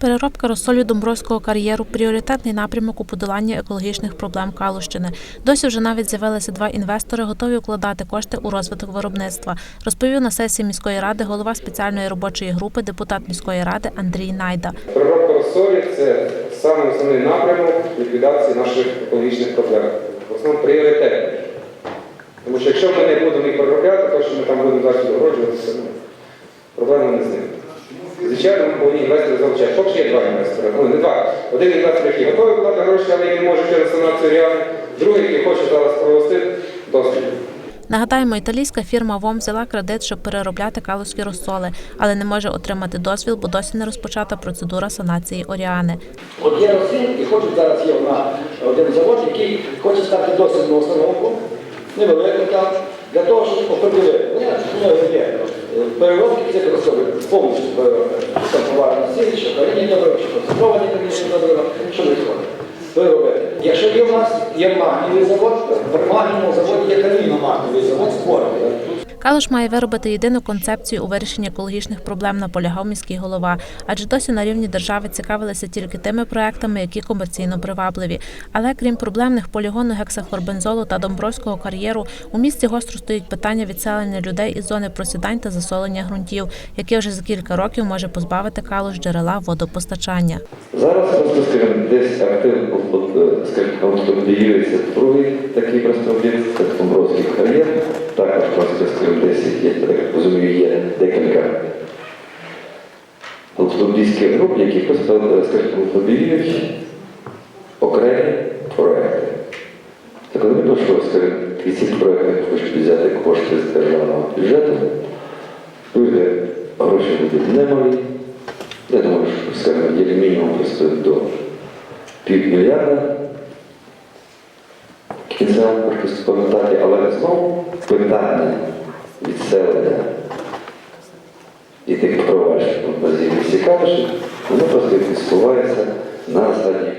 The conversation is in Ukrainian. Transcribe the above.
Переробка розсолю Домбровського кар'єру пріоритетний напрямок у подоланні екологічних проблем Калущини. Досі вже навіть з'явилися два інвестори, готові вкладати кошти у розвиток виробництва. Розповів на сесії міської ради голова спеціальної робочої групи, депутат міської ради Андрій Найда. Переробка розсолі це саме основний напрямок ліквідації наших екологічних проблем. В основному пріоритетний. Тому що якщо ми не будемо їх переробляти, то що ми там будемо далі догороджуватися, ну, проблема не зникне. Звичайно, ми повинні інвестори залучати. Поки є два інвестори. Ну, не два. Один інвестор, який готовий вкладати гроші, але який не може через санацію реально. Другий, який хоче зараз провести досвід. Нагадаємо, італійська фірма ВОМ взяла кредит, щоб переробляти калузькі розсоли, але не може отримати дозвіл, бо досі не розпочата процедура санації Оріани. От є рослин і хочуть зараз є на один завод, який хоче стати дослідну установку, невелику там, для того, щоб определити. Переробки цих розсобів, повністю переробки. Там поварені сіль, що коріння добре, що концентровані коріння добре, що. Переробити. Якщо є в нас є магнієвий завод, при магнієвому заводі є камінно-магнієвий завод створений. Калуш має виробити єдину концепцію у вирішенні екологічних проблем, наполягав міський голова, адже досі на рівні держави цікавилися тільки тими проектами, які комерційно привабливі. Але крім проблемних полігону гексахлорбензолу та домбровського кар'єру, у місті гостро стоїть питання відселення людей із зони просідань та засолення ґрунтів, яке вже за кілька років може позбавити калуш джерела водопостачання. Зараз просто, десь активно, е, скажімо, автомобілюється другий такий скажімо, є, я так розумію, є декілька автомобільських груп, які просто, е, окремі проекти. Так коли ми що, скажімо, і ці проекти хочуть взяти кошти з державного бюджету, люди гроші будуть немалі. Я думаю, що скажімо, є мінімум просто до півмільярда. Просто пам'ятати, але знову питання відселення і тих проваджень на зі цікавіших, воно просто відсувається на план.